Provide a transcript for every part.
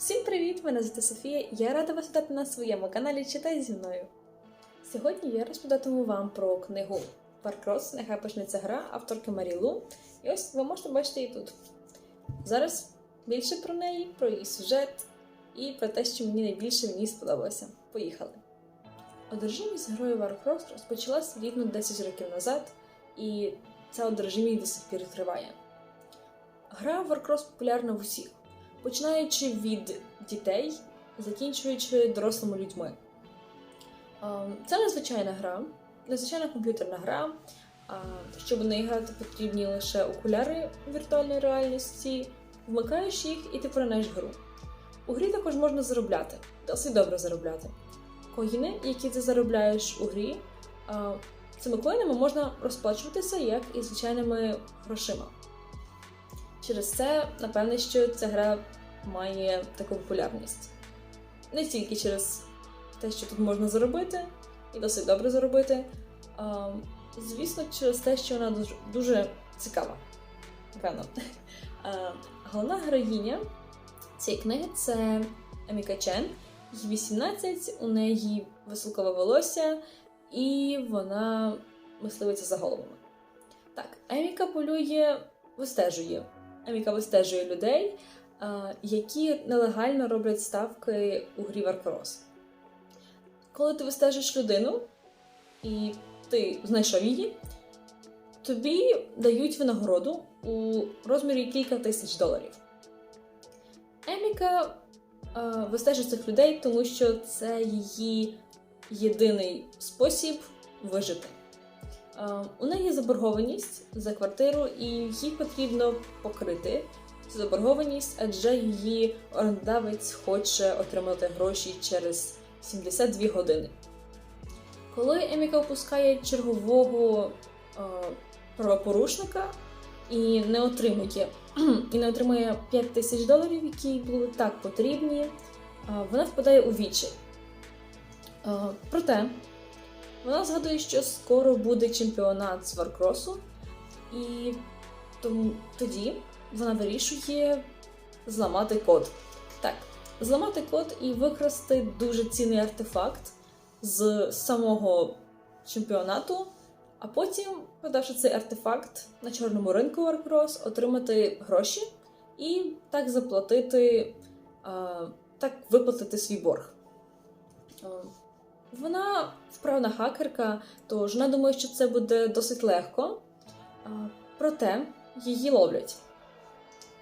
Всім привіт! Мене звати Софія. Я рада вас вітати на своєму каналі Читай зі мною. Сьогодні я розповідатиму вам про книгу Warcross, нехай почнеться гра авторки Марі Лу. І ось ви можете бачити її тут. Зараз більше про неї, про її сюжет і про те, що мені найбільше ній сподобалося. Поїхали! Одержимість героїв Warcross розпочалася рівно 10 років назад, і ця одержимість до сих пір триває. Гра Warcross популярна в усіх починаючи від дітей, закінчуючи дорослими людьми. Це незвичайна гра, незвичайна комп'ютерна гра. Щоб в неї грати, потрібні лише окуляри віртуальної реальності, вмикаєш їх і ти поринаєш гру. У грі також можна заробляти, досить добре заробляти. Коїни, які ти заробляєш у грі, цими коїнами можна розплачуватися як і звичайними грошима. Через це, напевне, що ця гра має таку популярність. Не тільки через те, що тут можна заробити, і досить добре заробити. А, звісно, через те, що вона дуже, дуже цікава. Напевно. А, головна героїня цієї книги це Еміка Чен. Їй 18, у неї високове волосся, і вона мисливиця за головами. Так, Еміка полює, вистежує Еміка вистежує людей, які нелегально роблять ставки у грі Warcross. Коли ти вистежиш людину і ти знайшов її, тобі дають винагороду у розмірі кілька тисяч доларів. Еміка вистежить цих людей, тому що це її єдиний спосіб вижити. У неї є заборгованість за квартиру, і їй потрібно покрити цю заборгованість, адже її орендавець хоче отримати гроші через 72 години. Коли Еміка опускає чергового е, правопорушника і не отримує і не отримує 5 тисяч доларів, які були так потрібні, е, вона впадає у вічі. Е, проте вона згадує, що скоро буде чемпіонат з Варкросу, і тому тоді вона вирішує зламати код. Так, зламати код і викрасти дуже цінний артефакт з самого чемпіонату, а потім, продавши цей артефакт на чорному ринку Warcross, отримати гроші і так заплатити, а, так виплатити свій борг. Вона вправна хакерка, тож вона думає, що це буде досить легко. Проте її ловлять.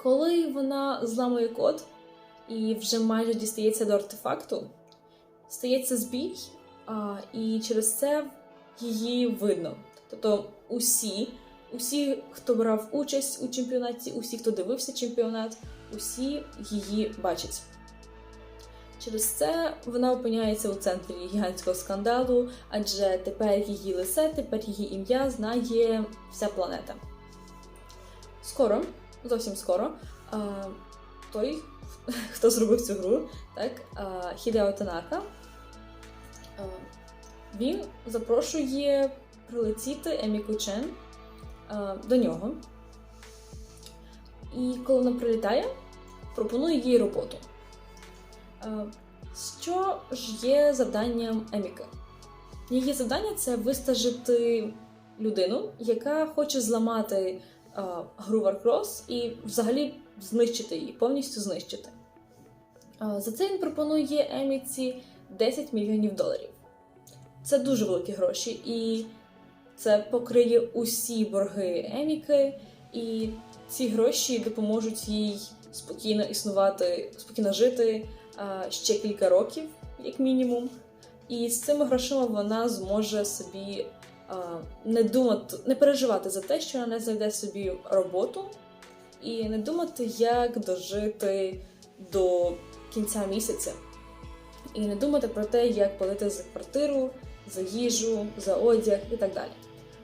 Коли вона зламує код і вже майже дістається до артефакту, стається збій, і через це її видно. Тобто усі, усі, хто брав участь у чемпіонаті, усі, хто дивився чемпіонат, усі її бачать. Через це вона опиняється у центрі гігантського скандалу, адже тепер її лице, тепер її ім'я знає вся планета. Скоро, зовсім скоро, той, хто зробив цю гру, так, Хідео Танака, він запрошує прилетіти Еміку Чен до нього. І коли вона прилітає, пропонує їй роботу. Що ж є завданням Еміки? Її завдання це вистажити людину, яка хоче зламати а, гру Warcross і взагалі знищити її, повністю знищити. А, за це він пропонує Еміці 10 мільйонів доларів. Це дуже великі гроші, і це покриє усі борги Еміки, і ці гроші допоможуть їй спокійно існувати, спокійно жити ще кілька років, як мінімум. І з цими грошима вона зможе собі не думати, не переживати за те, що вона не знайде собі роботу, і не думати, як дожити до кінця місяця. І не думати про те, як платити за квартиру, за їжу, за одяг і так далі.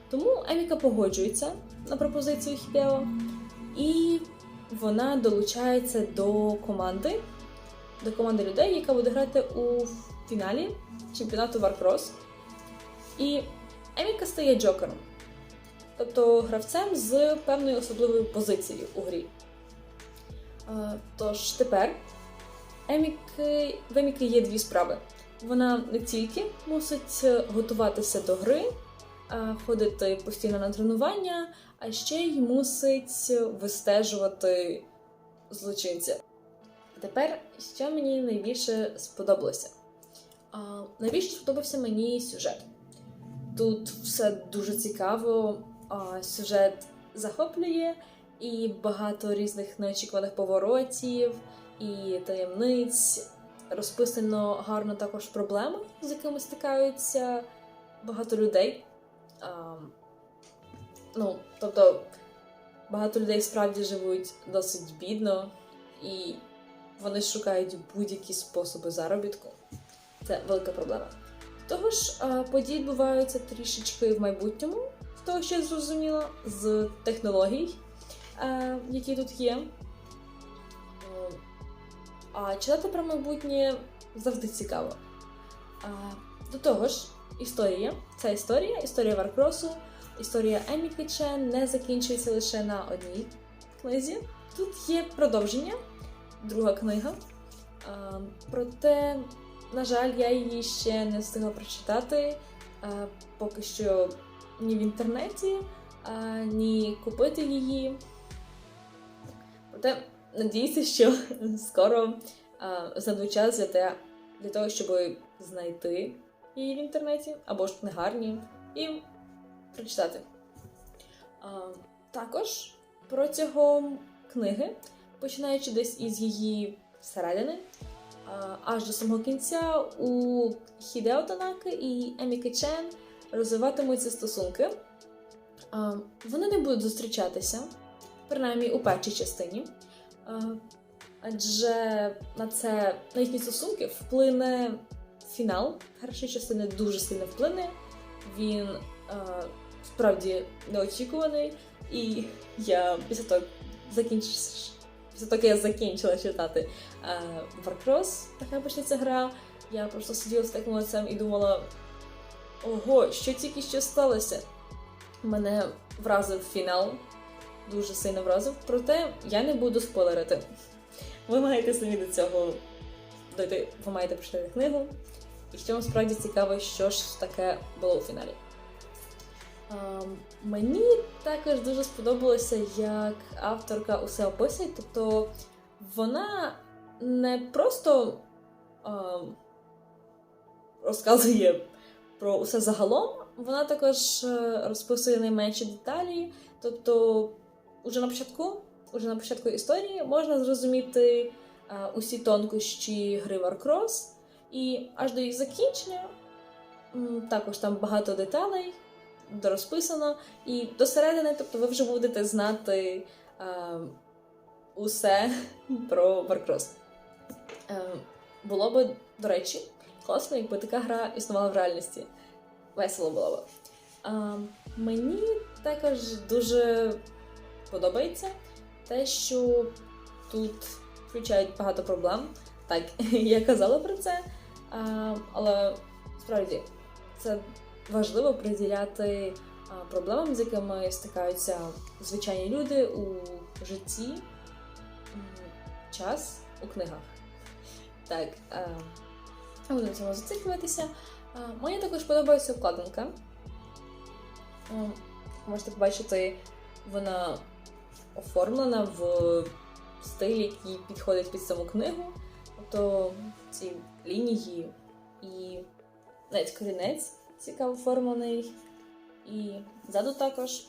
Тому Еміка погоджується на пропозицію Хідео, і вона долучається до команди до команди людей, яка буде грати у фіналі чемпіонату Warcross. І Еміка стає Джокером, тобто гравцем з певною особливою позицією у грі. Тож тепер Еміки, в Еміки є дві справи. Вона не тільки мусить е, готуватися до гри, ходити постійно на тренування, а ще й мусить вистежувати злочинця. Тепер, що мені найбільше сподобалося? А, найбільше сподобався мені сюжет. Тут все дуже цікаво, а, сюжет захоплює і багато різних неочікуваних поворотів і таємниць. Розписано гарно також проблеми, з якими стикаються багато людей. А, ну, тобто, багато людей справді живуть досить бідно, і вони шукають будь-які способи заробітку. Це велика проблема. Того ж, події відбуваються трішечки в майбутньому, того, що я зрозуміла, з технологій, які тут є. Е, А читати про майбутнє завжди цікаво. До того ж, історія. Ця історія, історія Варкросу, історія Чен не закінчується лише на одній книзі. Тут є продовження, друга книга. Проте, на жаль, я її ще не встигла прочитати. Поки що ні в інтернеті, ні купити її. Проте надіюся, що скоро а, знайду час для, те, для того, щоб знайти її в інтернеті або ж в книгарні і прочитати. Також протягом книги, починаючи десь із її середини, аж до самого кінця у Хідео Танаки і Еміки Чен розвиватимуться стосунки. Вони не будуть зустрічатися, принаймні у першій частині. Адже на це на їхні стосунки вплине фінал першої частини дуже сильно вплине. Він справді неочікуваний, і я після того закінч... після того, як я закінчила читати а, Warcross, така почнеться гра. Я просто сиділа з таким лицем і думала: ого, що тільки що сталося? Мене вразив фінал, дуже сильно вразив, проте я не буду спойлерити. Ви маєте самі до цього дойти, ви маєте прочитати книгу. І що вам справді цікаво, що ж таке було у фіналі. А, мені також дуже сподобалося, як авторка усе описує. Тобто вона не просто розказує про усе загалом, вона також е, розписує найменші деталі. Тобто, уже на початку, уже на початку історії можна зрозуміти усі тонкощі гри Warcross, і аж до їх закінчення також там багато деталей розписано. І до середини, тобто ви вже будете знати а, усе про Warcross. Е, було би, до речі, класно, якби така гра існувала в реальності. Весело було б. А, мені також дуже подобається те, що тут включають багато проблем. Так, я казала про це, а, але справді це важливо приділяти проблемам, з якими стикаються звичайні люди у житті, час у книгах. Так, буду на цьому зациклюватися. Мені також подобається обкладинка. А, Можете побачити, вона оформлена в стиль, який підходить під саму книгу. Тобто ці лінії і навіть корінець цікаво оформлений. І ззаду також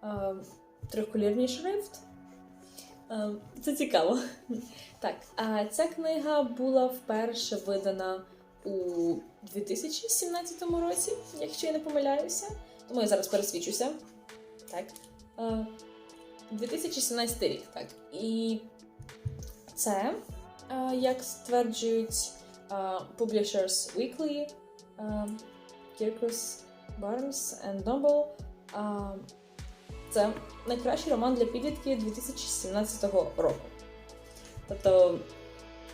а, трьохколірний шрифт. А, це цікаво. Так, а ця книга була вперше видана у 2017 році, якщо я не помиляюся. Тому я зараз пересвідчуся. Так. Е, 2017 рік, так. І це, е, як стверджують е, Publishers Weekly, е, Kirkus Barnes and Noble, це найкращий роман для підлітків 2017 року. Тобто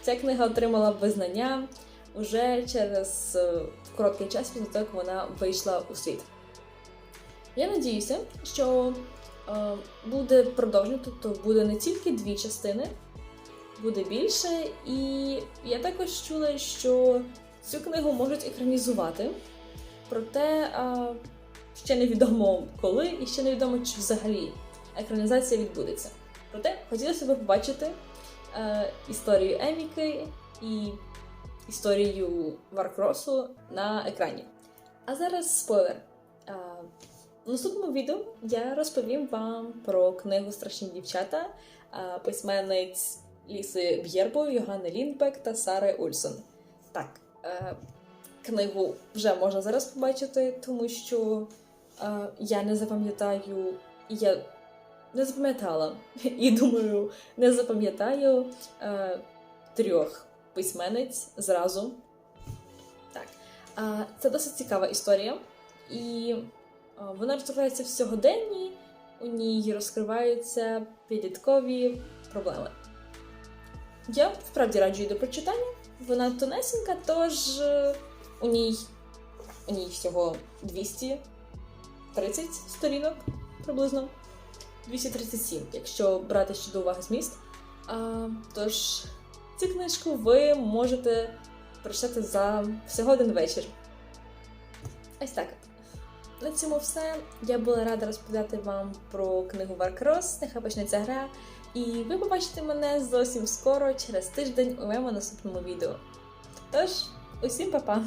ця книга отримала визнання уже через е, короткий час після того, як вона вийшла у світ. Я надіюся, що е, буде продовження, тобто буде не тільки дві частини, буде більше, і я також чула, що цю книгу можуть екранізувати. Проте а, ще невідомо коли, і ще невідомо, чи взагалі екранізація відбудеться. Проте хотілося б побачити е, історію Еміки і історію Варкросу на екрані. А зараз спойлер. А, в наступному відео я розповім вам про книгу Страшні дівчата а, письменниць Ліси Б'єрбо, Йоганни Ліндбек та Сари Ульсон. Так, е, книгу вже можна зараз побачити, тому що е, я не запам'ятаю, я не запам'ятала і думаю, не запам'ятаю е, трьох письменниць зразу. Так. А, це досить цікава історія, і а, вона розкривається в сьогоденні, у ній розкриваються підліткові проблеми. Я вправді раджу її до прочитання. Вона тонесенька, тож е, у ній, у ній всього 230 сторінок приблизно. 237, якщо брати ще до уваги зміст. А, тож цю книжку ви можете прочитати за всього один вечір. Ось так. На цьому все. Я була рада розповідати вам про книгу Варкрос, нехай почнеться гра. І ви побачите мене зовсім скоро, через тиждень у моєму наступному відео. Тож, усім па-па!